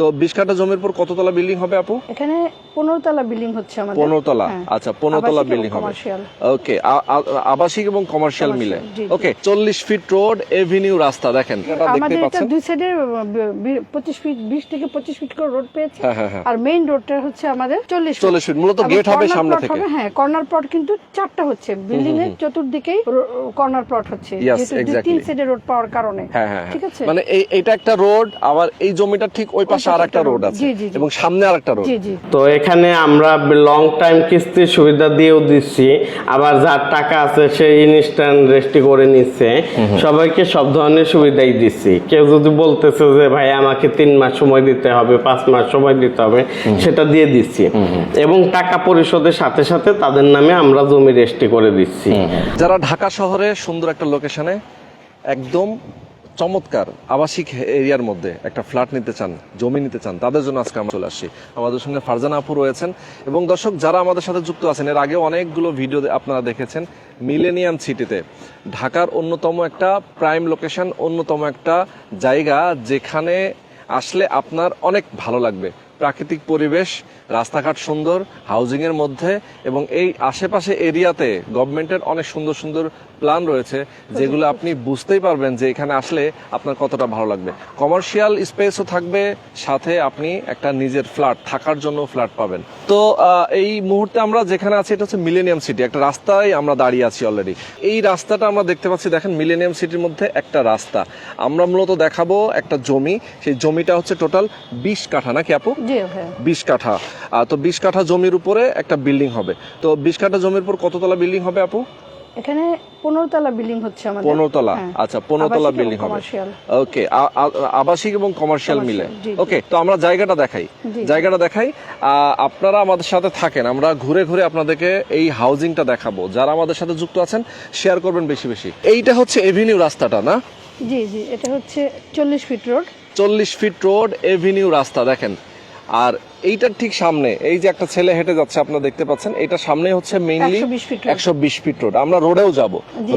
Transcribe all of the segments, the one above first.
তো বিশ কাঠা জমির পর কততলা বিল্ডিং হবে আপু? এখানে পনেরো তলা বিল্ডিং হচ্ছে আমাদের। পনেরো তলা হ্যাঁ। আচ্ছা পনেরো তলা বিল্ডিং হবে। ওকে আবাসিক এবং কমার্শিয়াল মিলে। ওকে চল্লিশ ফিট রোড এভিনিউ রাস্তা দেখেন আমাদের এটা দুই সাইডে পঁচিশ ফিট বিশ থেকে পঁচিশ ফিট করে রোড পেয়েছে। হ্যাঁ, হ্যাঁ। আর মেইন রোডটা হচ্ছে আমাদের চল্লিশ 40 feet, মূলত gate হবে সামনে থেকে। হ্যাঁ কর্নার প্লট কিন্তু চারটা হচ্ছে। বিল্ডিং এর চতুর্দিকেই কর্নার প্লট হচ্ছে. তিন সাইডে রোড পাওয়ার কারণে। ঠিক। আছে? মানে এই এটা একটা রোড আবার এই জমিটা ঠিক ওই পাশে পাশে রোড আছে। এবং সামনে আর একটা রোড তো এখানে আমরা লং টাইম কিস্তির সুবিধা দিয়েও দিচ্ছি আবার যার টাকা আছে সে ইনস্ট্যান্ট রেস্টি করে নিচ্ছে। সবাইকে সব ধরনের সুবিধাই দিচ্ছি। কেউ যদি বলতেছে যে ভাই আমাকে তিন মাস সময় দিতে হবে পাঁচ মাস সময় দিতে হবে সেটা দিয়ে দিচ্ছি। এবং টাকা পরিশোধের সাথে সাথে তাদের নামে আমরা জমি রেস্টি করে দিচ্ছি। যারা ঢাকা শহরে সুন্দর একটা লোকেশনে একদম চমৎকার আবাসিক এরিয়ার মধ্যে একটা ফ্ল্যাট নিতে চান, জমি নিতে চান, তাদের জন্য আজকে আমরা চলে আসছি। আমাদের সঙ্গে ফারজানা আপু রয়েছেন এবং দর্শক, যারা আমাদের সাথে যুক্ত আছেন, এর আগে অনেকগুলো ভিডিও আপনারা দেখেছেন মিলেনিয়াম সিটিতে। ঢাকার অন্যতম একটা প্রাইম লোকেশন, অন্যতম একটা জায়গা যেখানে আসলে আপনার অনেক ভালো লাগবে। প্রাকৃতিক পরিবেশ, রাস্তাঘাট সুন্দর হাউজিং এর মধ্যে, এবং এই আশেপাশে এরিয়াতে গভর্নমেন্টের অনেক সুন্দর সুন্দর প্ল্যান রয়েছে, যেগুলো আপনি বুঝতেই পারবেন যে এখানে আসলে আপনার কতটা ভালো লাগবে। কমার্শিয়াল স্পেসও থাকবে, সাথে আপনি একটা নিজের ফ্ল্যাট থাকার জন্য ফ্ল্যাট পাবেন। তো এই মুহূর্তে আমরা যেখানে আছি, এটা হচ্ছে মিলেনিয়াম সিটি একটা রাস্তায় আমরা দাঁড়িয়ে আছি অলরেডি এই রাস্তাটা আমরা দেখতে পাচ্ছি, দেখেন মিলেনিয়াম সিটির মধ্যে একটা রাস্তা। আমরা মূলত দেখাবো একটা জমি, সেই জমিটা হচ্ছে টোটাল বিশ কাঠা, নাকি আপু? বিশ কাঠা। তো বিশ কাঠা জমির উপরে একটা বিল্ডিং হবে। তো বিশ কাঠা জমির উপর কততলা বিল্ডিং হবে আপু? এখানে পনেরো তলা বিল্ডিং হচ্ছে আমাদের। পনেরো তলা হ্যাঁ। আচ্ছা পনেরো তলা আবাসিক এবং বিল্ডিং হবে। ওকে আবাসিক এবং কমার্শিয়াল মিলে। ওকে তো আমরা জায়গাটা দেখাই। জায়গাটা দেখাই। আপনারা আমাদের সাথে থাকেন। আমরা ঘুরে ঘুরে আপনাদেরকে এই হাউজিংটা দেখাবো। যারা আমাদের সাথে যুক্ত আছেন শেয়ার করবেন বেশি বেশি। এইটা হচ্ছে এভিনিউ রাস্তাটা না? জি জি এটা হচ্ছে চল্লিশ ফিট রোড চল্লিশ ফিট রোড এভিনিউ রাস্তা দেখেন। আর এইটার ঠিক সামনে এই যে একটা ছেলে হেঁটে যাচ্ছে আপনারা দেখতে পাচ্ছেন এটা সামনে হচ্ছে মেইনলি 120 feet একশো বিশ ফিট রোড আমরা রোডেও যাব।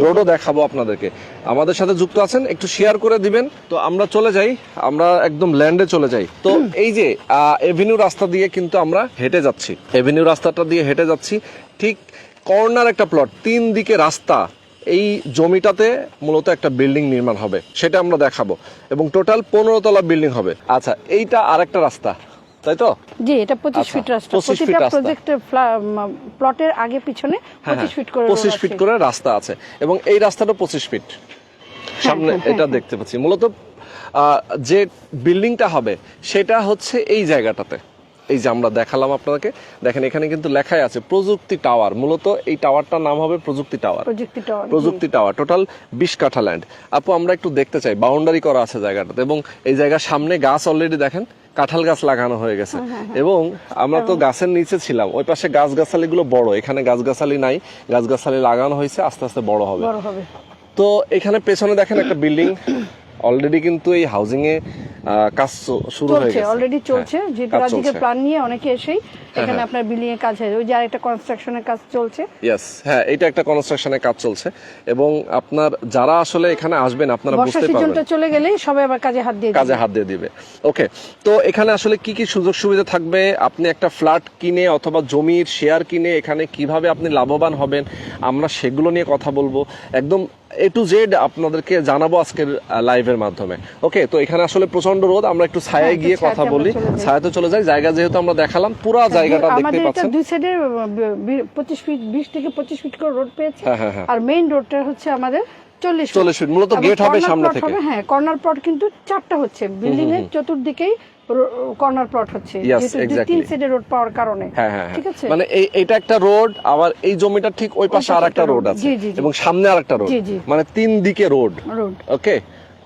রোডও দেখাবো আপনাদেরকে। আমাদের সাথে যুক্ত আছেন একটু শেয়ার করে দিবেন। তো আমরা চলে যাই আমরা একদম ল্যান্ডে চলে যাই। তো এই যে এভিনিউ রাস্তা দিয়ে কিন্তু আমরা হেঁটে যাচ্ছি। এভিনিউ রাস্তাটা দিয়ে হেঁটে যাচ্ছি ঠিক কর্নার একটা প্লট তিন দিকে রাস্তা। এই জমিটাতে মূলত একটা বিল্ডিং নির্মাণ হবে সেটা আমরা দেখাবো। এবং টোটাল পনেরো তলা বিল্ডিং হবে। আচ্ছা এইটা আরেকটা রাস্তা। তাই তো? জি এটা পঁচিশ আচ্ছা, ফিট রাস্তা। প্রতিটা। প্রজেক্টের প্লটের আগে পিছনে হ্যাঁ পঁচিশ ফিট করে পঁচিশ road ফিট করে রাস্তা আছে। এবং এই রাস্তাটা পঁচিশ ফিট। সামনে হ্যাঁ, এটা দেখতে পাচ্ছি। মূলত যে বিল্ডিংটা হবে সেটা হচ্ছে এই জায়গাটাতে। এই যে আমরা দেখালাম আপনাদেরকে দেখেন এখানে কিন্তু লেখাই আছে প্রযুক্তি টাওয়ার। মূলত এই টাওয়ারটার নাম হবে প্রযুক্তি টাওয়ার। প্রযুক্তি টাওয়ার প্রযুক্তি টাওয়ার টোটাল বিশ কাঠা ল্যান্ড আপু আমরা একটু দেখতে চাই। বাউন্ডারি করা আছে জায়গাটাতে। এবং এই জায়গার সামনে গাছ অলরেডি দেখেন। কাঁঠাল গাছ লাগানো হয়ে গেছে। হ্যাঁ, এবং আমরা তো গাছের নিচে ছিলাম। ওই পাশে গাছ গাছালি গুলো বড়। এখানে গাছ গাছালি নাই। গাছ গাছালি লাগানো হয়েছে। আস্তে আস্তে বড় হবে। তো এখানে পেছনে দেখেন একটা বিল্ডিং অলরেডি কিন্তু এই হাউজিংয়ে কাজ শুরু হয়ে গেছে। অলরেডি হ্যাঁ, চলছে। হ্যাঁ, প্ল্যান নিয়ে অনেকে এসেই এখানে আপনার বিল্ডিং এর কাজ হয় ওই যে আরেকটা কনস্ট্রাকশনের কাজ চলছে। ইয়েস হ্যাঁ এটা একটা কনস্ট্রাকশনের কাজ চলছে। এবং আপনার যারা আসলে এখানে আসবেন আপনারা বুঝতে পারবেন। সিজনটা চলে গেলেই সবাই আবার কাজে হাত দিয়ে কাজে হাত দিয়ে দিবে। ওকে তো এখানে আসলে কি কি সুযোগ সুবিধা থাকবে? আপনি একটা ফ্ল্যাট কিনে অথবা জমির শেয়ার কিনে এখানে কীভাবে আপনি লাভবান হবেন? আমরা সেগুলো নিয়ে কথা বলব। একদম এ টু জেড আপনাদেরকে জানাব আজকের লাইভের মাধ্যমে। ওকে তো এখানে আসলে প্রচণ্ড রোদ আমরা একটু ছায়ায় হ্যাঁ, গিয়ে কথা বলি। ছায়াতে চলে যাই জায়গা যেহেতু আমরা দেখালাম পুরো জায়গাটা দেখতে পাচ্ছেন। দুই সাইডে পঁচিশ ফিট বিশ থেকে পঁচিশ ফিট করে রোড পেয়েছে। হ্যাঁ, হ্যাঁ, হ্যাঁ। আর মেইন রোডটা হচ্ছে আমাদের চল্লিশ 40 feet, মূলত gate হবে সামনে থেকে। হ্যাঁ কর্নার প্লট কিন্তু চারটা হচ্ছে। বিল্ডিং এর চতুর্দিকেই কর্নার প্লট হচ্ছে. তিন সাইডে রোড পাওয়ার কারণে। হ্যাঁ হ্যাঁ ঠিক হ্যাঁ। আছে? মানে এই এটা একটা রোড আবার এই জমিটা ঠিক ওই পাশে পাশে আর একটা একটা রোড আছে। এবং সামনে আর একটা রোড। মানে তিন দিকে রোড ওকে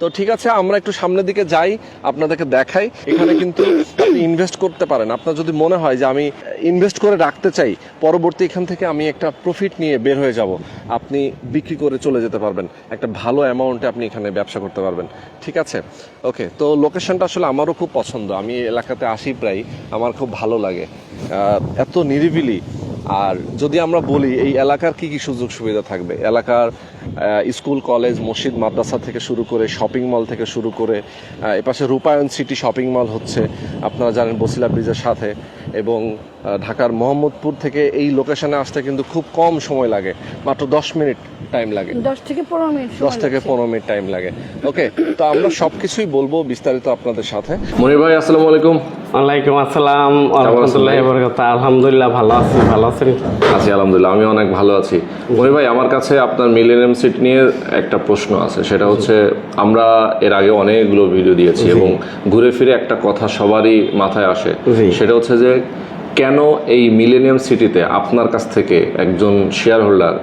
তো ঠিক আছে, আমরা একটু সামনের দিকে যাই, আপনাদেরকে দেখাই। এখানে কিন্তু আপনি ইনভেস্ট করতে পারেন। আপনার যদি মনে হয় যে আমি ইনভেস্ট করে রাখতে চাই, পরবর্তী এখান থেকে আমি একটা প্রফিট নিয়ে বের হয়ে যাব। আপনি বিক্রি করে চলে যেতে পারবেন। একটা ভালো অ্যামাউন্টে আপনি এখানে ব্যবসা করতে পারবেন। ঠিক আছে? ওকে তো লোকেশনটা আসলে আমারও খুব পছন্দ। আমি এলাকাতে আসি প্রায়। আমার খুব ভালো লাগে। এত নিরিবিলি আর যদি আমরা বলি, এই এলাকার কি কি সুযোগ সুবিধা থাকবে? এলাকার স্কুল, কলেজ, মসজিদ, মাদ্রাসা থেকে শুরু করে শপিং মল থেকে শুরু করে এপাশে রূপায়ণ সিটি শপিং মল হচ্ছে। আপনারা জানেন বসিলা ব্রিজের সাথে। এবং ঢাকার মোহাম্মদপুর থেকে এই লোকেশনে আসতে কিন্তু খুব কম সময় লাগে। মাত্র দশ মিনিট টাইম লাগে। দশ থেকে পনেরো মিনিট দশ থেকে পনেরো মিনিট টাইম লাগে। ওকে তো আমরা সব কিছুই বলব বিস্তারিত আপনাদের সাথে। মনির ভাই আসসালামু আলাইকুম। ওয়ালাইকুম আসসালাম রহমতুল্লাহ বরকাত আলহামদুলিল্লাহ ভালো আছি ভালো আছেন? আছি আলহামদুলিল্লাহ আমি অনেক ভালো আছি। মনির ভাই আমার কাছে আপনার মিলেনিয়াম সিট নিয়ে একটা প্রশ্ন আছে। সেটা হচ্ছে আমরা এর আগে অনেকগুলো ভিডিও দিয়েছি এবং ঘুরে ফিরে একটা কথা সবারই মাথায় আসে। সেটা হচ্ছে যে কেন এই মিলেনিয়াম সিটিতে আপনার কাছ থেকে একজন শেয়ার হোল্ডার।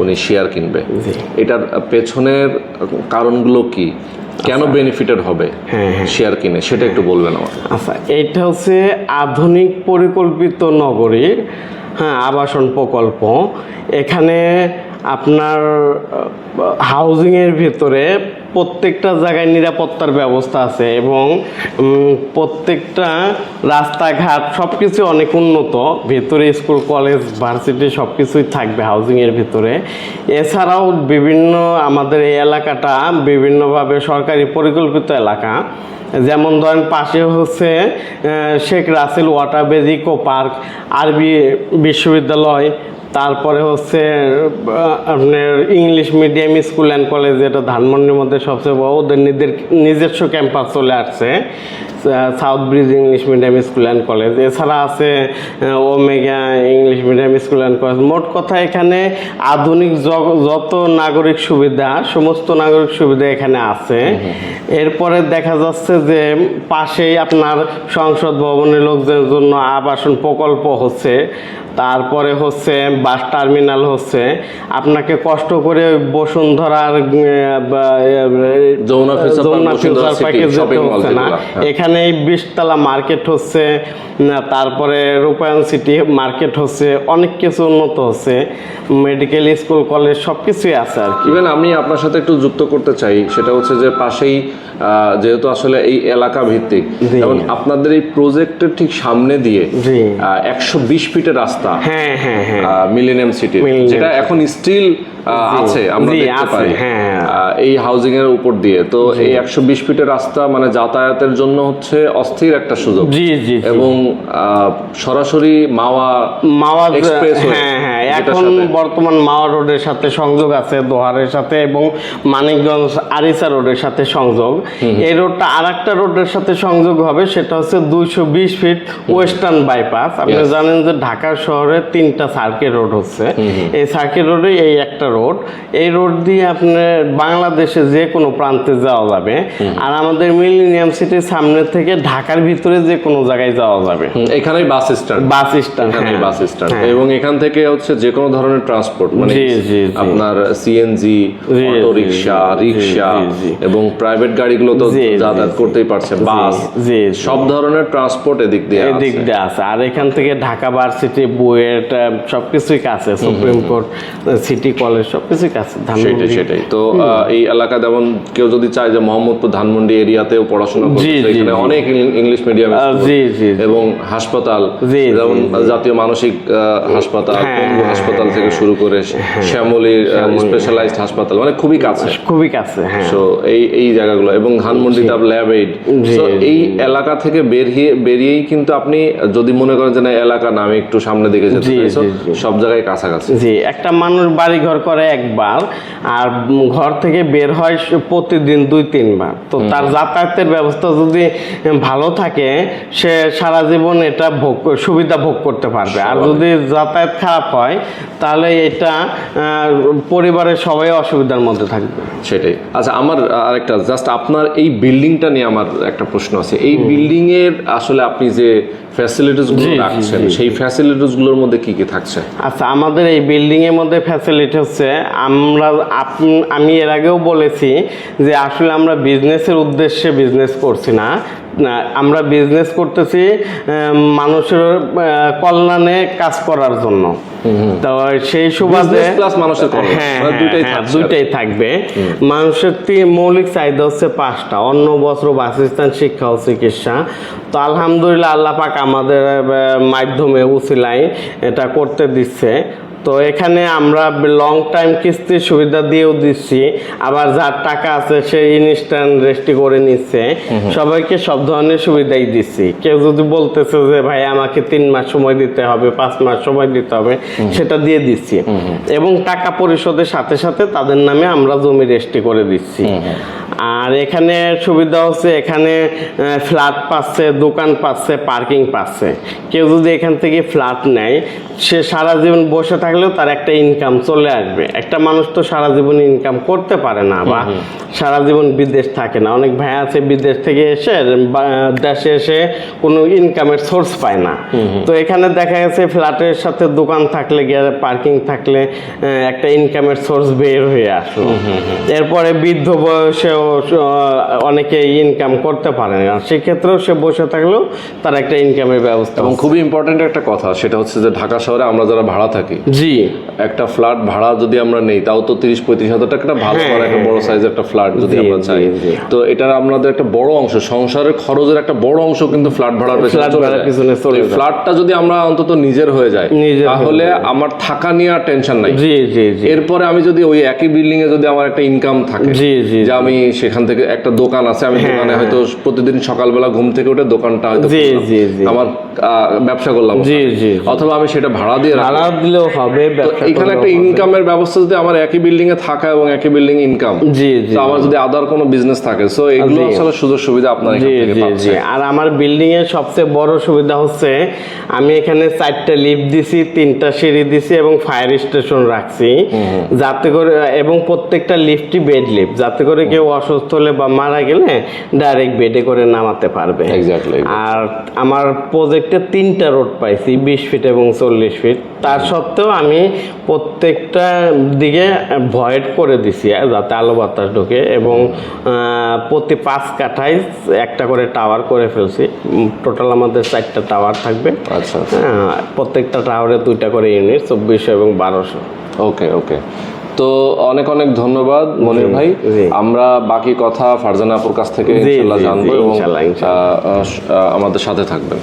উনি শেয়ার কিনবে? এটার পেছনের কারণগুলো কি? কেন বেনিফিটেড হবে হ্যাঁ, হ্যাঁ। শেয়ার কিনে? সেটা একটু বলবেন আমার আচ্ছা এটা হচ্ছে আধুনিক পরিকল্পিত নগরী হ্যাঁ আবাসন প্রকল্প। এখানে আপনার হাউজিংয়ের ভিতরে প্রত্যেকটা জায়গায় নিরাপত্তার ব্যবস্থা আছে এবং প্রত্যেকটা রাস্তাঘাট সব কিছু অনেক উন্নত। ভেতরে স্কুল কলেজ ভার্সিটি সব কিছুই থাকবে হাউজিংয়ের ভিতরে। এছাড়াও বিভিন্ন আমাদের এই এলাকাটা বিভিন্নভাবে সরকারি পরিকল্পিত এলাকা। যেমন ধরেন পাশে হচ্ছে শেখ রাসেল ওয়াটার বেজিকো পার্ক, আরবি বিশ্ববিদ্যালয় তারপরে হচ্ছে আপনার English medium school and college যেটা ধানমন্ডির মধ্যে সবচেয়ে বড় ওদের নিজের নিজস্ব ক্যাম্পাস চলে আসছে South Bridge English medium school and college এছাড়া আছে Omega English medium school and college মোট কথা এখানে আধুনিক যত নাগরিক সুবিধা সমস্ত নাগরিক সুবিধা এখানে আছে। এরপরে দেখা যাচ্ছে যে পাশেই আপনার সংসদ ভবনের লোকদের জন্য আবাসন প্রকল্প হচ্ছে। তারপরে হচ্ছে বাস টার্মিনাল হচ্ছে। আপনাকে কষ্ট করে বসুন্ধরার উম, যমুনা ফিউচার বসুন্ধরা পার্কে যেতে হচ্ছে না। হ্যাঁ। এখানে বিশতলা মার্কেট হচ্ছে তারপরে রূপায়ণ সিটি মার্কেট হচ্ছে অনেক কিছু উন্নত হচ্ছে। মেডিকেল স্কুল কলেজ সব কিছুই আছে আর কি। ইভেন আমি আপনার সাথে একটু যুক্ত করতে চাই সেটা হচ্ছে যে পাশেই আহ, যেহেতু আসলে এই এলাকা ভিত্তিক এবং আপনাদের এই প্রজেক্টের ঠিক সামনে দিয়ে একশো বিশ ফিটের রাস্তা হ্যাঁ হ্যাঁ হ্যাঁ। মিলেনিয়াম সিটি যেটা এখন স্টিল আছে আমরা দেখতে পারি হ্যাঁ। এই হাউজিং এর উপর দিয়ে। তো এই একশো বিশ ফিটের রাস্তা মানে যাতায়াতের জন্য হচ্ছে অস্থির একটা সুযোগ। জি জি। এবং সরাসরি মাওয়া মাওয়া Expressway, হ্যাঁ হ্যাঁ এখন বর্তমান মাওয়া রোডের সাথে সংযোগ আছে দোহারের সাথে এবং মানিকগঞ্জ আরিসা রোডের সাথে সংযোগ। এই রোডটা আর একটা রোডের সাথে সংযোগ হবে সেটা হচ্ছে দুইশো বিশ ফিট ওয়েস্টার্ন বাইপাস। আপনি জানেন যে ঢাকা শহরে তিনটা সার্কিট রোড হচ্ছে। এই সার্কিট রোডে এই একটা রোড এই রোড দিয়ে আপনার বাংলাদেশে যে কোনো প্রান্তে যাওয়া যাবে। আর আমাদের মিলিনিয়াম সিটির সামনে থেকে ঢাকার ভিতরে যে কোনো জায়গায় যাওয়া যাবে। হুম, এখানেই বাস স্ট্যান্ড। বাস স্ট্যান্ড হ্যাঁ। Bus stand. হ্যাঁ। এবং এখান থেকে হচ্ছে যে কোনো ধরনের ট্রান্সপোর্ট মানে জি, জি, জি। আপনার সিএনজি অটো রিক্সা রিক্সা। এবং প্রাইভেট গাড়িগুলো তো যাতায়াত করতেই পারছে বাস। সব ধরনের ট্রান্সপোর্ট এদিক দিয়ে এদিক দিয়ে আছে। আর এখান থেকে ঢাকা ভার্সিটি বুয়েট সবকিছুই কাছে সুপ্রিম কোর্ট সিটি কলেজ সবকিছুই কাছে সেটাই ধানমন্ডি। সেটাই তো এই এলাকা যেমন কেউ যদি চায় যে মোহাম্মদপুর ধানমন্ডি এরিয়াতেও পড়াশোনা করতে এখানে অনেক ইংলিশ মিডিয়াম জি, জি। এবং হাসপাতাল যেমন জাতীয় মানসিক হাসপাতাল হ্যাঁ, হ্যাঁ, হাসপাতাল থেকে শুরু করে শ্যামলীর স্পেশালাইজড হাসপাতাল মানে খুবই কাছে। খুবই কাছে হ্যাঁ। তো এই এই জায়গাগুলো এবং ধানমন্ডি তার ল্যাব এইড। এই এলাকা থেকে বেরিয়ে বেরিয়েই কিন্তু আপনি যদি মনে করেন যে না এলাকা না আমি একটু সামনে দিকে যেতে। সব জায়গায় কাছাকাছি। জি একটা মানুষ বাড়ি ঘর করে একবার আর ঘর থেকে বের হয় প্রতিদিন দুই তিনবার। তো তার যাতায়াতের ব্যবস্থা যদি ভালো থাকে সে সারা জীবন এটা ভোগ সুবিধা ভোগ করতে পারবে। আর যদি যাতায়াত খারাপ হয় তাহলে এটা পরিবারের সবাই অসুবিধার মধ্যে থাকবে। সেটাই। আচ্ছা আমার আরেকটা জাস্ট আপনার এই বিল্ডিংটা নিয়ে আমার একটা প্রশ্ন আছে। এই বিল্ডিং এর আসলে আপনি যে ফ্যাসিলিটিসগুলো জি, জি, রাখছেন সেই ফ্যাসিলিটিসগুলোর মধ্যে কি কি থাকছে? আচ্ছা আমাদের এই বিল্ডিং এর মধ্যে ফ্যাসিলিটি হচ্ছে আমরা আমি এর আগেও বলেছি যে আসলে আমরা বিজনেসের উদ্দেশ্যে বিজনেস করছি না। আমরা বিজনেস করতেছি মানুষের কল্যাণে কাজ করার জন্য। তো সেই সুবাদে মানুষের হ্যাঁ মানে দুইটাই হ্যাঁ, থাকছে। দুইটাই থাকবে। মানুষের মৌলিক চাহিদা হচ্ছে পাঁচটা। অন্ন বস্ত্র বাসস্থান শিক্ষা ও চিকিৎসা। তো আলহামদুলিল্লাহ আল্লাহ পাক আমাদের মাধ্যমে উসিলাই এটা করতে দিচ্ছে। তো এখানে আমরা লং টাইম কিস্তির সুবিধা দিয়েও দিচ্ছি আবার যার টাকা আছে সে ইনস্ট্যান্ট রেস্টি করে নিচ্ছে। সবাইকে সব ধরনের সুবিধাই দিচ্ছি। কেউ যদি বলতেছে যে ভাই আমাকে তিন মাস সময় দিতে হবে পাঁচ মাস সময় দিতে হবে সেটা দিয়ে দিচ্ছি। এবং টাকা পরিশোধের সাথে সাথে তাদের নামে আমরা জমি রেস্টি করে দিচ্ছি। আর এখানে সুবিধা হচ্ছে এখানে ফ্ল্যাট পাচ্ছে দোকান পাচ্ছে পার্কিং পাচ্ছে। কেউ যদি এখান থেকে ফ্ল্যাট নেয় সে সারা জীবন বসে থাকলেও তার একটা ইনকাম চলে আসবে। একটা মানুষ তো সারা জীবন ইনকাম করতে পারে না বা সারা জীবন বিদেশ থাকে না। অনেক ভাই আছে বিদেশ থেকে এসে দেশে এসে কোনো ইনকামের সোর্স পায় না। তো এখানে দেখা গেছে ফ্ল্যাটের সাথে দোকান থাকলে গিয়ে পার্কিং থাকলে একটা ইনকামের সোর্স বের হয়ে আসলো। এরপরে বৃদ্ধ বয়সেও অনেকে ইনকাম করতে পারে না। সেক্ষেত্রেও সে বসে থাকলেও তার একটা ইনকামের ব্যবস্থা এবং খুবই ইম্পর্টেন্ট একটা কথা সেটা হচ্ছে যে ঢাকা শহরে আমরা যারা ভাড়া থাকি জি। একটা ফ্ল্যাট ভাড়া যদি আমরা নেই তাও তো তিরিশ পঁয়ত্রিশ হাজার টাকা। ভালো হ্যাঁ, একটা হ্যাঁ, বড় সাইজের একটা ফ্ল্যাট যদি আমরা চাই। তো এটার আমাদের একটা বড় অংশ সংসারের খরচের একটা বড় অংশ কিন্তু ফ্ল্যাট ভাড়ার পেছনে চলে। ফ্ল্যাটটা যদি আমরা অন্তত নিজের হয়ে যায় তাহলে আমার থাকা নিয়ে আর টেনশন নাই। জি জি জি। এরপরে আমি যদি ওই একই বিল্ডিং এ যদি আমার একটা ইনকাম থাকে জি, জি, যে আমি সেখান থেকে একটা দোকান আছে আমি হ্যাঁ, দোকানে হয়তো প্রতিদিন সকালবেলা ঘুম থেকে উঠে দোকানটা হয়তো। আমার ব্যবসা করলাম জি, জি, জি। অথবা আমি সেটা ভাড়া দিয়ে ভাড়া দিলেও হবে। ব্যবসা এখানে একটা ইনকামের ব্যবস্থা যদি আমার একই বিল্ডিং এ থাকা এবং একই বিল্ডিং ইনকাম জি জি আমার যদি আদার কোনো বিজনেস থাকে। সো এগুলো আসলে সুযোগ সুবিধা আপনার জি জি জি। আর আমার বিল্ডিং এর সবচেয়ে বড় সুবিধা হচ্ছে আমি এখানে চারটা লিফট দিছি তিনটা সিঁড়ি দিছি এবং ফায়ার স্টেশন রাখছি। যাতে করে এবং প্রত্যেকটা লিফটই বেড লিফট যাতে করে কেউ অসুস্থ হলে বা মারা গেলে ডাইরেক্ট বেডে করে নামাতে পারবে. আর আমার প্রজেক্টে তিনটা রোড পাইছি বিশ ফিট এবং চল্লিশ ফিট তার সত্ত্বেও আমি প্রত্যেকটা দিকে ভয়েড করে দিছি আহ, যাতে আলো বাতাস ঢোকে এবং প্রতি পাঁচ কাঠায় একটা করে টাওয়ার করে ফেলছি। টোটাল আমাদের চারটা টাওয়ার থাকবে। আচ্ছা হ্যাঁ, প্রত্যেকটা টাওয়ারে দুইটা করে ইউনিট চব্বিশশো এবং বারোশো। ওকে ওকে। তো অনেক অনেক ধন্যবাদ মনির ভাই। আমরা বাকি কথা ফারজানা আপুর কাছ থেকে জানব এবং আমাদের সাথে থাকবেন।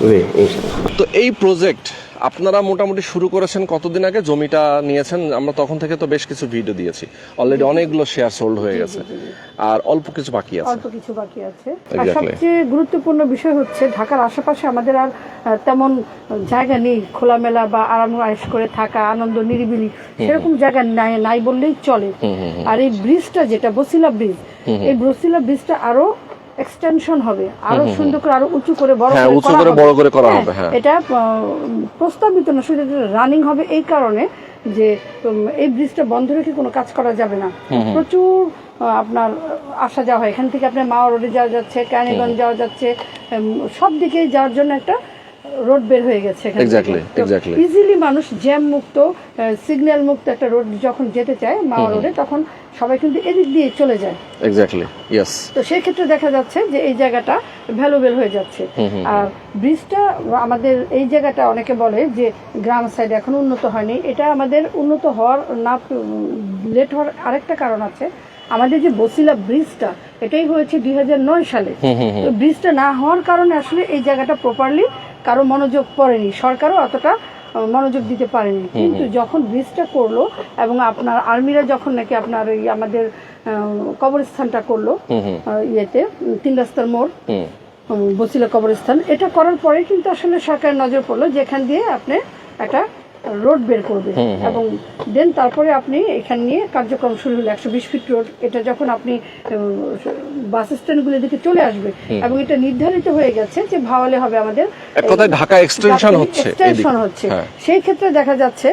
তো এই প্রজেক্ট আপনারা মোটামুটি শুরু করেছেন কতদিন আগে? জমিটা নিয়েছেন। আমরা তখন থেকে তো বেশ কিছু ভিডিও দিয়েছি। অলরেডি অনেকগুলো শেয়ার সোল্ড হয়ে গেছে। আর অল্প কিছু বাকি আছে। অল্প কিছু বাকি আছে। আর সবচেয়ে গুরুত্বপূর্ণ বিষয় হচ্ছে ঢাকার আশেপাশে আমাদের আর তেমন জায়গা নেই। খোলামেলা বা আরাম আয়েশ করে থাকা আনন্দ নিরিবিলি সেরকম জায়গা নাই নাই বললেই চলে। আর এই ব্রিজটা যেটা বসিলা ব্রিজ এই বসিলা ব্রিজটা আরও এক্সটেনশন হবে। আরও সুন্দর করে আরও উঁচু করে বড় হ্যাঁ, উঁচু করে বড় করে করা হবে, হ্যাঁ। এটা প্রস্তাবিত না শুধু রানিং হবে এই কারণে যে এই ব্রিজটা বন্ধ রেখে কোনো কাজ করা যাবে না। প্রচুর আপনার আসা যাওয়া হয়। এখান থেকে আপনার মাওয়া রোডে যাওয়া যাচ্ছে ক্যানিগঞ্জ যাওয়া যাচ্ছে সব দিকে যাওয়ার জন্য একটা রোড বের হয়ে গেছে. ইজিলি মানুষ জ্যাম মুক্ত সিগন্যাল মুক্ত একটা রোড যখন যেতে চায় মাওয়া রোডে তখন সবাই কিন্তু এদিক দিয়ে চলে যায়। এক্স্যাক্টলি ইয়েস তো সেই ক্ষেত্রে দেখা যাচ্ছে যে এই জায়গাটা ভ্যালুবেল হয়ে যাচ্ছে। আর ব্রিজটা আমাদের এই জায়গাটা অনেকে বলে যে গ্রাম সাইডে এখন উন্নত হয়নি। এটা আমাদের উন্নত হওয়ার না লেট হওয়ার আরেকটা কারণ আছে। আমাদের যে বসিলা ব্রিজটা এটাই হয়েছে দুই হাজার নয় সালে। তো ব্রিজটা না হওয়ার কারণে আসলে এই জায়গাটা প্রপারলি কারও মনোযোগ পড়েনি। সরকারও অতটা মনোযোগ দিতে পারেনি। কিন্তু যখন ব্রিজটা করল এবং আপনার আর্মিরা যখন নাকি আপনার ওই আমাদের কবরস্থানটা করল ইয়েতে তিন রাস্তার মোড় বসিলা কবরস্থান এটা করার পরে কিন্তু আসলে সরকারের নজর পড়ল যেখান দিয়ে আপনি একটা রোড বের করবে। এবং দেন তারপরে আপনি এখান নিয়ে কার্যক্রম শুরু হলো একশো বিশ ফিট রোড এটা যখন আপনি বাস স্ট্যান্ডগুলোর দিকে চলে আসবে এবং এটা নির্ধারিত হয়ে গেছে যে ভাওয়ালে হবে আমাদের ঢাকা এক্সটেনশন হচ্ছে এক্সটেনশন হচ্ছে। হ্যাঁ। সেই ক্ষেত্রে দেখা যাচ্ছে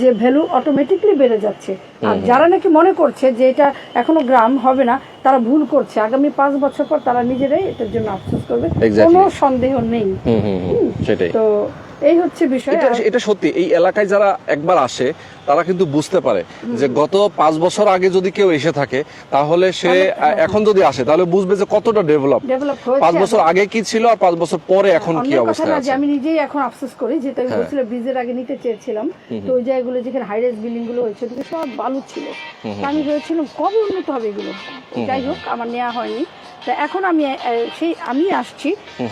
যে ভ্যালু অটোমেটিকলি বেড়ে যাচ্ছে। আর যারা নাকি মনে করছে যে এটা এখনও গ্রাম হবে না তারা ভুল করছে। আগামী পাঁচ বছর পর তারা নিজেরাই এটার জন্য আফসোস করবে। কোনো সন্দেহ নেই। তো এই হচ্ছে বিষয় এটা এটা সত্যি এই এলাকায় যারা একবার আসে তারা কিন্তু বুঝতে পারে যে গত পাঁচ বছর আগে যদি কেউ এসে থাকে তাহলে সে এখন যদি আসে তাহলে বুঝবে যে কতটা ডেভেলপ পাঁচ বছর আগে কি ছিল আর পাঁচ বছর পরে এখন কি যে আছে? হ্যাঁ। আমি নিজেই এখন আফসোস করি যেটা আমি বলছিলাম ব্রিজের আগে নিতে চেয়েছিলাম। তো ওই জায়গাগুলো যেখানে হাইরেস বিল্ডিংগুলো হয়েছে সব বালু ছিল। আমি ভেবেছিলাম কবে উন্নত হবে এগুলো? যাই হোক আমার নেওয়া হয়নি। তা এখন আমি সেই আমি আসছি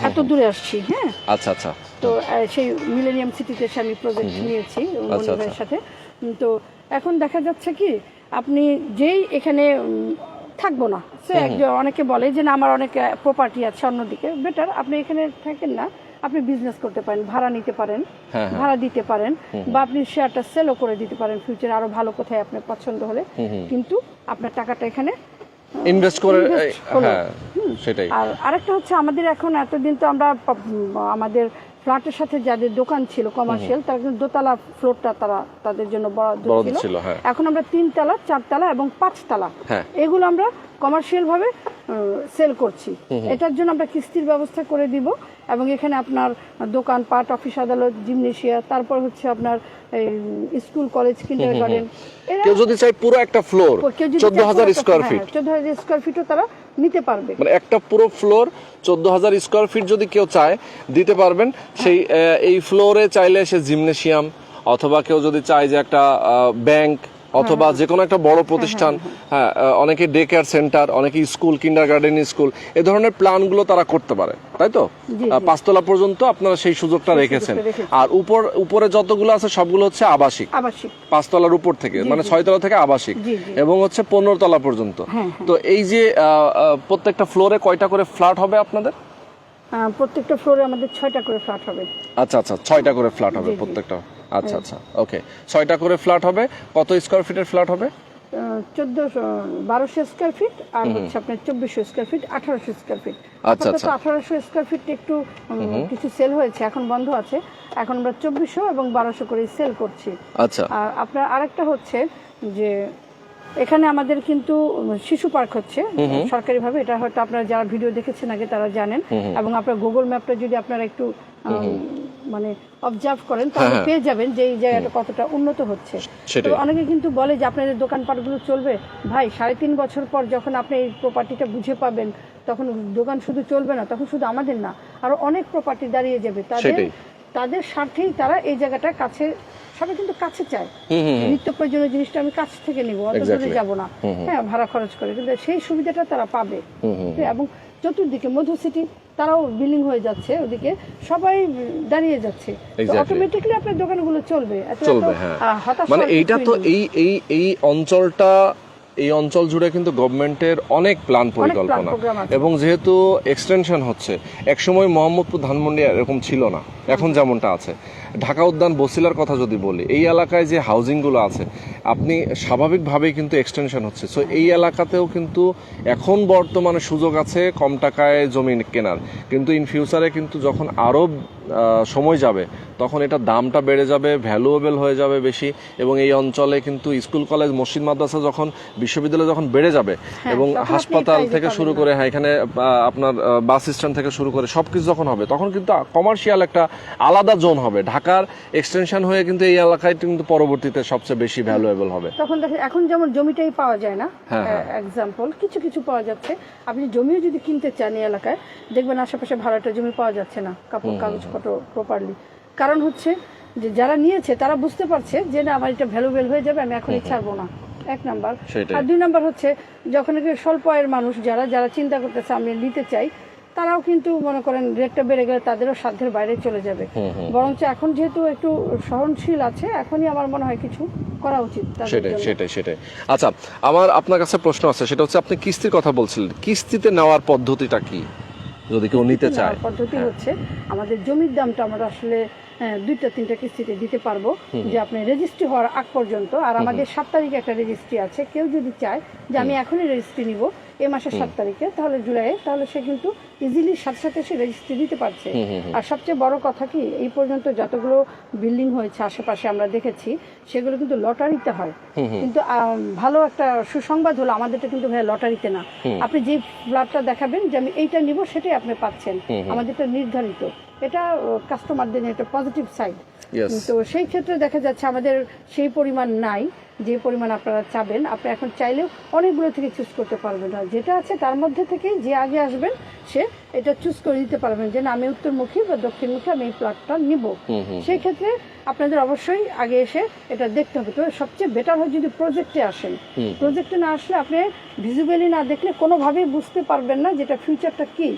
এত দূরে আসছি হ্যাঁ? আচ্ছা আচ্ছা। তো সেই মিলেনিয়াম সিটিতে এসে আমি প্রজেক্ট নিয়েছি আচ্ছা, সাথে। তো এখন দেখা যাচ্ছে কি আপনি যেই এখানে থাকব না সে একজন অনেকে বলে যে না আমার অনেক প্রপার্টি আছে অন্যদিকে বেটার আপনি এখানে থাকেন না আপনি বিজনেস করতে পারেন ভাড়া নিতে পারেন হ্যাঁ, ভাড়া দিতে পারেন বা আপনি শেয়ারটা সেলও করে দিতে পারেন ফিউচার আরও ভালো কোথায় আপনার পছন্দ হলে। কিন্তু আপনার টাকাটা এখানে ইনভেস্ট করে। হ্যাঁ সেটাই আর আরেকটা হচ্ছে আমাদের এখন এতদিন তো আমরা আমাদের ফ্ল্যাটের সাথে যাদের দোকান ছিল কমার্শিয়াল তারা কিন্তু দোতলা ফ্লোরটা তারা তাদের জন্য বরাদ্দ ছিল, হ্যাঁ। এখন আমরা তিনতলা চারতলা এবং পাঁচতলা হ্যাঁ। এগুলো আমরা কমার্শিয়াল ভাবে সেল করছি। এটার জন্য আমরা কিস্তির ব্যবস্থা করে দিব এবং এখানে আপনার দোকান পাট অফিস আদালত জিমনেশিয়া তারপর হচ্ছে আপনার স্কুল কলেজ কিন্ডার গার্ডেন কেউ যদি চাই পুরো একটা ফ্লোর চোদ্দ হাজার স্কোয়ার ফিট চোদ্দ হাজার স্কোয়ার ফিটও তারা নিতে পারবে। মানে একটা পুরো ফ্লোর চোদ্দ হাজার স্কোয়ার ফিট যদি কেউ চায় দিতে পারবেন। সেই এই ফ্লোরে চাইলে সে জিমনেশিয়াম অথবা কেউ যদি চায় যে একটা ব্যাংক অথবা যে কোনো একটা বড় প্রতিষ্ঠান হ্যাঁ। অনেকে ডে কেয়ার সেন্টার অনেকে স্কুল কিন্ডার গার্ডেন স্কুল এ ধরনের প্ল্যানগুলো তারা করতে পারে তাই তো? পাঁচতলা পর্যন্ত আপনারা সেই সুযোগটা রেখেছেন। আর উপর উপরে যতগুলো আছে সবগুলো হচ্ছে আবাসিক। আবাসিক। পাঁচতলার উপর থেকে মানে ছয়তলা থেকে আবাসিক। এবং হচ্ছে পনেরো তলা পর্যন্ত। হ্যাঁ, তো এই যে প্রত্যেকটা ফ্লোরে কয়টা করে ফ্ল্যাট হবে আপনাদের? প্রত্যেকটা ফ্লোরে আমাদের ছয়টা করে ফ্ল্যাট হবে। আচ্ছা আচ্ছা ছয়টা করে ফ্ল্যাট হবে। প্রত্যেকটা। আচ্ছা আচ্ছা ওকে ছয়টা করে ফ্ল্যাট হবে। কত স্কোয়ার ফিটের ফ্ল্যাট হবে? চোদ্দশো বারোশো স্কোয়ার ফিট আর হচ্ছে আপনার চব্বিশশো স্কোয়ার ফিট আঠারোশো স্কোয়ার ফিট আচ্ছা, আচ্ছা। আঠারোশো স্কোয়ার ফিট একটু কিছু সেল হয়েছে এখন বন্ধ আছে। এখন আমরা চব্বিশশো এবং বারোশো করে সেল করছি। আচ্ছা। আর আপনার আরেকটা হচ্ছে যে এখানে আমাদের কিন্তু শিশু পার্ক হচ্ছে। সরকারিভাবে এটা হয়তো আপনারা যারা ভিডিও দেখেছেন আগে তারা জানেন। এবং আপনার গুগল ম্যাপটা যদি আপনারা একটু মানে অবজার্ভ করেন তাহলে হ্যাঁ, পেয়ে যাবেন যে এই জায়গাটা কতটা উন্নত হচ্ছে। তো অনেকে কিন্তু বলে যে আপনাদের দোকানপাটগুলো চলবে। ভাই সাড়ে তিন বছর পর যখন আপনি এই প্রপার্টিটা বুঝে পাবেন তখন দোকান শুধু চলবে না তখন শুধু আমাদের না আরও অনেক প্রপার্টি দাঁড়িয়ে যাবে। তাদের তাদের স্বার্থেই তারা এই জায়গাটা কাছে সবাই কিন্তু কাছে চায়। নিত্য প্রয়োজনীয় জিনিসটা আমি কাছ থেকে নিবো অত দূরে যাব না। হ্যাঁ ভাড়া খরচ করে। কিন্তু সেই সুবিধাটা তারা পাবে। হ্যাঁ, এবং চতুর্দিকে মধু সিটি তারাও বিলিং হয়ে যাচ্ছে ওদিকে সবাই দাঁড়িয়ে যাচ্ছে. অটোমেটিকলি আপনার দোকানগুলো চলবে হ্যাঁ। মানে এইটা তো এই এই এই অঞ্চলটা এই অঞ্চল জুড়ে কিন্তু গভর্নমেন্টের অনেক প্ল্যান পরিকল্পনা। এবং যেহেতু এক্সটেনশন হচ্ছে একসময় মোহাম্মদপুর ধানমন্ডি এরকম ছিল না এখন যেমনটা আছে। ঢাকা উদ্যান বসিলার কথা যদি বলি এই এলাকায় যে হাউজিংগুলো আছে আপনি স্বাভাবিকভাবেই কিন্তু এক্সটেনশন হচ্ছে। সো এই এলাকাতেও কিন্তু এখন বর্তমানে সুযোগ আছে কম টাকায় জমি কেনার। কিন্তু ইন ফিউচারে কিন্তু যখন আরও সময় যাবে তখন এটা দামটা বেড়ে যাবে ভ্যালুয়েবল হয়ে যাবে বেশি এবং এই অঞ্চলে কিন্তু স্কুল কলেজ মসজিদ মাদ্রাসা যখন বিশ্ববিদ্যালয় যখন বেড়ে যাবে এবং হাসপাতাল থেকে শুরু করে হ্যাঁ এখানে আপনার বাস স্ট্যান্ড থেকে শুরু করে সবকিছু যখন হবে তখন কিন্তু কমার্শিয়াল একটা আলাদা জোন হবে। ঢাকার এক্সটেনশন হয়ে কিন্তু এই এলাকায় কিন্তু পরবর্তীতে সবচেয়ে বেশি ভ্যালুয়েবল হবে। তখন দেখেন এখন যেমন জমিটাই পাওয়া যায় না হ্যাঁ, হ্যাঁ। এক্সাম্পল কিছু কিছু পাওয়া যাচ্ছে। আপনি জমিও যদি কিনতে চান এই এলাকায় দেখবেন আশেপাশে ভাড়াটা জমি পাওয়া যাচ্ছে না কাপড় কাগজপত্র প্রপারলি কারণ হচ্ছে যে যারা নিয়েছে তারা বুঝতে পারছে যে না আমার এটা ভ্যালুবেল হয়ে যাবে আমি এখনই ছাড়বো না। এক নাম্বার। আর দুই নাম্বার হচ্ছে যখন স্বল্প আয়ের মানুষ যারা যারা চিন্তা করতেছে আমি নিতে চাই তারাও কিন্তু মনে করেন রেটটা বেড়ে গেলে তাদেরও সাধ্যের বাইরে চলে যাবে। বরঞ্চ এখন যেহেতু একটু সহনশীল আছে এখনই আমার মনে হয় কিছু করা উচিত সেটাই সেটাই সেটাই। আচ্ছা আমার আপনার কাছে প্রশ্ন আছে সেটা হচ্ছে আপনি কিস্তির কথা বলছিলেন। কিস্তিতে নেওয়ার পদ্ধতিটা কি? যদি কেউ নিতে চায়। পদ্ধতি হচ্ছে আমাদের জমির দামটা আমরা আসলে হ্যাঁ, দুইটা তিনটা কিস্তিতে দিতে পারব। যে আপনি রেজিস্ট্রি হওয়ার আগ পর্যন্ত আর আমাদের সাত তারিখে একটা রেজিস্ট্রি আছে। কেউ যদি চায় যে আমি এখনই রেজিস্ট্রি নিব এই মাসের সাত তারিখে তাহলে জুলাইয়ে তাহলে সে কিন্তু ইজিলি সাথে সাথে সে রেজিস্ট্রি দিতে পারছে। আর সবচেয়ে বড় কথা কি এই পর্যন্ত যতগুলো বিল্ডিং হয়েছে আশেপাশে আমরা দেখেছি সেগুলো কিন্তু লটারিতে হয়। কিন্তু ভালো একটা সুসংবাদ হলো আমাদেরটা কিন্তু ভাই লটারিতে না। আপনি যে ফ্ল্যাটটা দেখাবেন যে আমি এইটা নিব সেটাই আপনি পাচ্ছেন। আমাদেরটা নির্ধারিত। এটা কাস্টমারদের একটা পজিটিভ সাইড তো সেই ক্ষেত্রে দেখা যাচ্ছে আমাদের সেই পরিমাণ নাই। যে পরিমাণ আপনারা চাবেন আপনি এখন চাইলেও অনেকগুলো থেকে চুজ করতে পারবেন। না যেটা আছে তার মধ্যে থেকে যে আগে আসবেন সে এটা চুজ করে দিতে পারবেন যে না আমি উত্তরমুখী বা দক্ষিণমুখী আমি এই প্লাটটা নিব। সেই ক্ষেত্রে আপনাদের অবশ্যই আগে এসে এটা দেখতে হবে। তো সবচেয়ে বেটার হয় যদি প্রজেক্টে আসেন। প্রজেক্টে না আসলে আপনি ভিজুয়ালি না দেখলে কোনোভাবেই বুঝতে পারবেন না যেটা ফিউচারটা কি।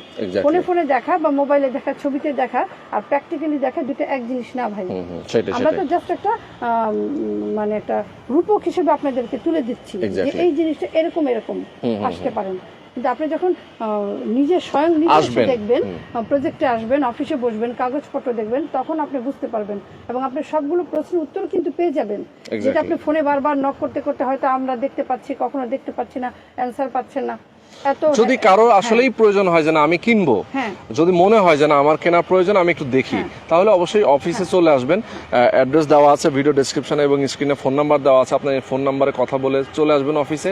ফোনে ফোনে দেখা বা মোবাইলে দেখা ছবিতে দেখা আর প্র্যাকটিক্যালি দেখা দুটো এক জিনিস না ভাই। আমরা তো জাস্ট একটা মানে একটা রূপক হিসেবে আপনাদেরকে তুলে দিচ্ছি যে এই জিনিসটা এরকম এরকম আসতে পারেন। কিন্তু আপনি যখন আহ, নিজে স্বয়ং নিজে। দেখবেন প্রজেক্টে আসবেন অফিসে বসবেন কাগজপত্র দেখবেন তখন আপনি বুঝতে পারবেন। এবং আপনি সবগুলো প্রশ্নের উত্তর কিন্তু পেয়ে যাবেন। যেটা আপনি ফোনে বারবার নক করতে করতে হয়তো আমরা দেখতে পাচ্ছি কখনো দেখতে পাচ্ছি না অ্যান্সার পাচ্ছেন না। যদি কারও আসলেই প্রয়োজন হয় যে না আমি কিনবো হ্যাঁ। যদি মনে হয় যে না আমার কেনার প্রয়োজন আমি একটু দেখি তাহলে অবশ্যই অফিসে চলে আসবেন। অ্যাড্রেস দেওয়া আছে ভিডিও ডেসক্রিপশনে এবং স্ক্রিনে ফোন নাম্বার দেওয়া আছে আপনার ফোন নাম্বারে কথা বলে চলে আসবেন অফিসে।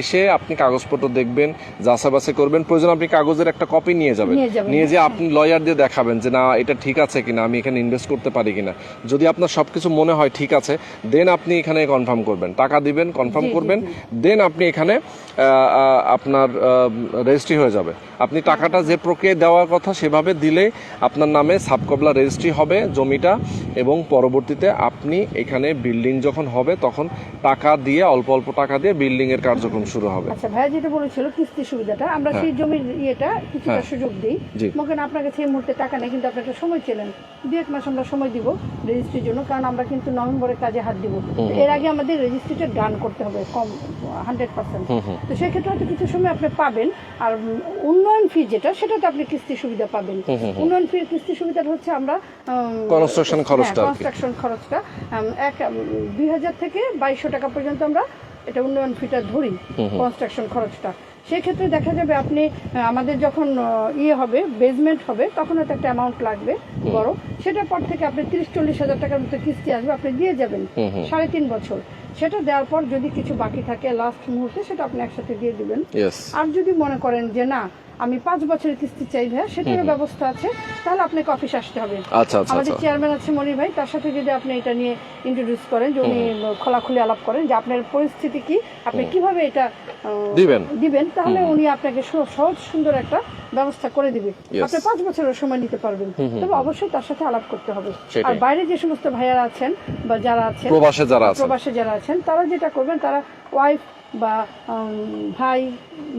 এসে আপনি কাগজপত্র দেখবেন যাচাবাসি করবেন। প্রয়োজন আপনি কাগজের একটা কপি নিয়ে যাবেন। নিয়ে যে আপনি লয়ার দিয়ে দেখাবেন যে না এটা ঠিক আছে কিনা আমি এখানে ইনভেস্ট করতে পারি কিনা। যদি আপনার সবকিছু মনে হয় ঠিক আছে দেন আপনি এখানে কনফার্ম করবেন। টাকা দিবেন কনফার্ম করবেন দেন আপনি এখানে আপনার রেজিস্ট্রি হয়ে যাবে। আপনি টাকাটা যে প্রক্রিয়ায় দেওয়ার কথা সেভাবে দিলে আপনার নামে সাবকবলা রেজিস্ট্রি হবে জমিটা এবং পরবর্তীতে আপনি এখানে বিল্ডিং যখন হবে তখন টাকা দিয়ে অল্প অল্প টাকা দিয়ে বিল্ডিং এর কার্যক্রম শুরু হবে। আচ্ছা ভাইয়া যেটা বলেছিল কিস্তি সুবিধাটা আমরা সেই জমির ইয়েটা কিছুটা হ্যাঁ। সুযোগ দিই। জি। করেন আপনার কাছে এই মুহূর্তে টাকা নেই কিন্তু আপনি একটা সময় ছিলেন দু এক মাস আমরা সময় দিব রেজিস্ট্রির জন্য কারণ আমরা কিন্তু নভেম্বরে কাজে হাত দিব। এর আগে আমাদের রেজিস্ট্রিটা ডান করতে হবে কম হান্ড্রেড পার্সেন্ট তো সেক্ষেত্রে হয়তো কিছু সময় আপনি পাবেন আর উন্নয়ন ফি যেটা সেটাতে আপনি কিস্তি সুবিধা পাবেন। উন্নয়ন ফির কিস্তি সুবিধাটা হচ্ছে আমরা Construction খরচটা কনস্ট্রাকশন খরচটা এক দুই হাজার থেকে বাইশশো টাকা পর্যন্ত আমরা এটা উন্নয়ন ফিটা ধরি কনস্ট্রাকশন খরচটা। সেক্ষেত্রে দেখা যাবে আপনি আমাদের যখন ইয়ে হবে বেজমেন্ট হবে তখন হয়তো একটা অ্যামাউন্ট লাগবে বড়। সেটার পর থেকে আপনি তিরিশ চল্লিশ হাজার টাকার মতো কিস্তি আসবে আপনি দিয়ে যাবেন সাড়ে তিন বছর। সেটা দেওয়ার পর যদি কিছু বাকি থাকে লাস্ট মুহূর্তে সেটা আপনি একসাথে দিয়ে দিবেন। আর যদি মনে করেন যে না আমি পাঁচ বছরের কিস্তি চাই ভাইয়া সেটারও ব্যবস্থা আছে। তাহলে আপনাকে অফিস আসতে হবে। আচ্ছা আচ্ছা আমাদের আচ্ছা চেয়ারম্যান আছে মনির ভাই তার সাথে যদি আপনি এটা নিয়ে ইন্ট্রোডিউস করেন যে উনি খোলাখুলি আলাপ করেন যে আপনার পরিস্থিতি কি আপনি কীভাবে এটা দিবেন। দিবেন তাহলে উনি আপনাকে সহজ সুন্দর একটা ব্যবস্থা করে দিবে। আপনি পাঁচ বছরের সময় নিতে পারবেন। তবে অবশ্যই তার সাথে আলাপ করতে হবে। আর বাইরে যে সমস্ত ভাইয়ারা আছেন বা যারা আছেন প্রবাসে যারা আছেন। প্রবাসে যারা আছেন তারা যেটা করবেন তারা ওয়াইফ বা ভাই,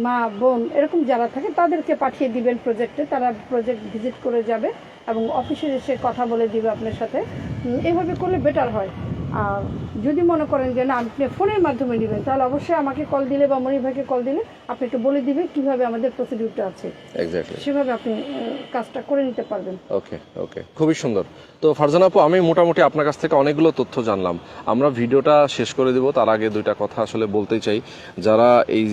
মা, বোন, এরকম যারা থাকে, তাদেরকে পাঠিয়ে দিবেন প্রজেক্টে তারা প্রজেক্ট ভিজিট করে যাবে এবং অফিসে এসে কথা বলে দিবে আপনার সাথে। এভাবে করলে বেটার হয়। যদি মনে করেন যে না আপনি ফোনের মাধ্যমে নেবেন তাহলে অবশ্যই আমাকে কল দিলে বা মনির ভাইকে কল দিলে আপনি একটু বলে দিবে কীভাবে আমাদের প্রসিডিউরটা আছে। সেভাবে আপনি কাজটা করে নিতে পারবেন। ওকে ওকে খুবই সুন্দর। তো ফারজান আপু আমি মোটামুটি আপনার কাছ থেকে অনেকগুলো তথ্য জানলাম। আমরা ভিডিওটা শেষ করে দিব তার আগে দুইটা কথা আসলে বলতেই চাই। যারা এই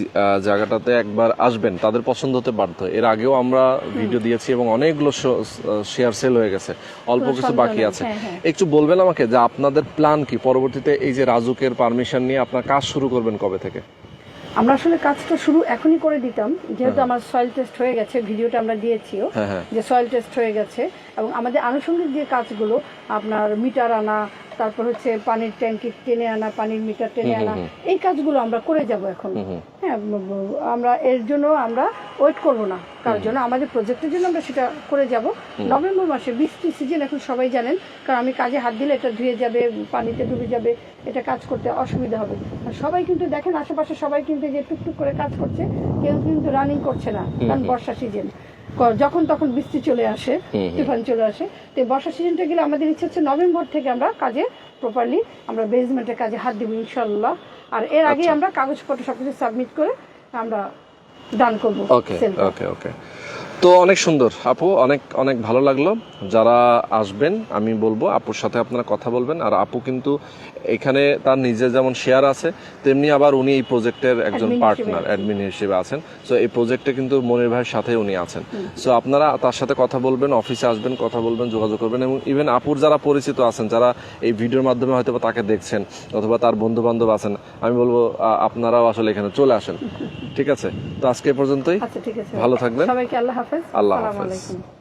জায়গাটাতে একবার আসবেন তাদের পছন্দ হতে বাধ্য। এর আগেও আমরা ভিডিও দিয়েছি এবং অনেকগুলো শেয়ার সেল হয়ে গেছে। অল্প কিছু বাকি আছে। হ্যাঁ, হ্যাঁ। একটু বলবেন আমাকে যে আপনাদের প্ল্যান কি পরবর্তীতে এই যে রাজুকের পারমিশন নিয়ে আপনার কাজ শুরু করবেন কবে থেকে? আমরা আসলে কাজটা শুরু এখনই করে দিতাম যেহেতু আমার সয়েল টেস্ট হয়ে গেছে ভিডিওটা আমরা দিয়েছিও হ্যাঁ, হ্যাঁ। যে সয়েল টেস্ট হয়ে গেছে। এবং আমাদের আনুষঙ্গিক যে কাজগুলো আপনার মিটার আনা তারপর হচ্ছে পানির ট্যাঙ্কি টেনে আনা পানির মিটার টেনে আনা। এই কাজগুলো আমরা করে যাব এখন। হ্যাঁ আমরা এর জন্য আমরা ওয়েট করব না। কার জন্য আমাদের প্রজেক্টের জন্য আমরা সেটা করে যাব। নভেম্বর মাসে বৃষ্টি সিজন এখন সবাই জানেন। কারণ আমি কাজে হাত দিলে এটা ধুয়ে যাবে পানিতে ডুবে যাবে এটা কাজ করতে অসুবিধা হবে। সবাই কিন্তু দেখেন আশেপাশে সবাই কিন্তু যে টুকটুক করে কাজ করছে কেউ কিন্তু রানিং করছে না কারণ বর্ষা সিজন যখন তখন বৃষ্টি চলে আসে তুফান চলে আসে। তো বর্ষা সিজনটা গেলে আমাদের ইচ্ছে হচ্ছে নভেম্বর থেকে আমরা কাজে প্রপারলি আমরা বেজমেন্টের কাজে হাত দিব ইনশাল্লাহ আর এর আগে আমরা কাগজপত্র সবকিছু সাবমিট করে আমরা ডান করব ওকে ওকে ওকে তো অনেক সুন্দর। আপু অনেক অনেক ভালো লাগল। যারা আসবেন আমি বলব আপুর সাথে আপনারা কথা বলবেন। আর আপু কিন্তু এখানে তার নিজে যেমন শেয়ার আছে তেমনি আবার উনি এই প্রজেক্টের একজন পার্টনার অ্যাডমিন হিসেবে আছেন। সো এই প্রজেক্টে কিন্তু মনির ভাইয়ের সাথে উনি আছেন। সো আপনারা তার সাথে কথা বলবেন অফিসে আসবেন কথা বলবেন যোগাযোগ করবেন। এবং ইভেন আপুর যারা পরিচিত আছেন যারা এই ভিডিওর মাধ্যমে হয়তো তাকে দেখছেন অথবা তার বন্ধু বান্ধব আছেন আমি বলব আপনারাও আসলে এখানে চলে আসেন। ঠিক আছে? তো আজকে এ পর্যন্তই। আচ্ছা ভালো থাকবেন। সবাইকে আল্লাহ হাফেজ আল্লাহ হাফেজ।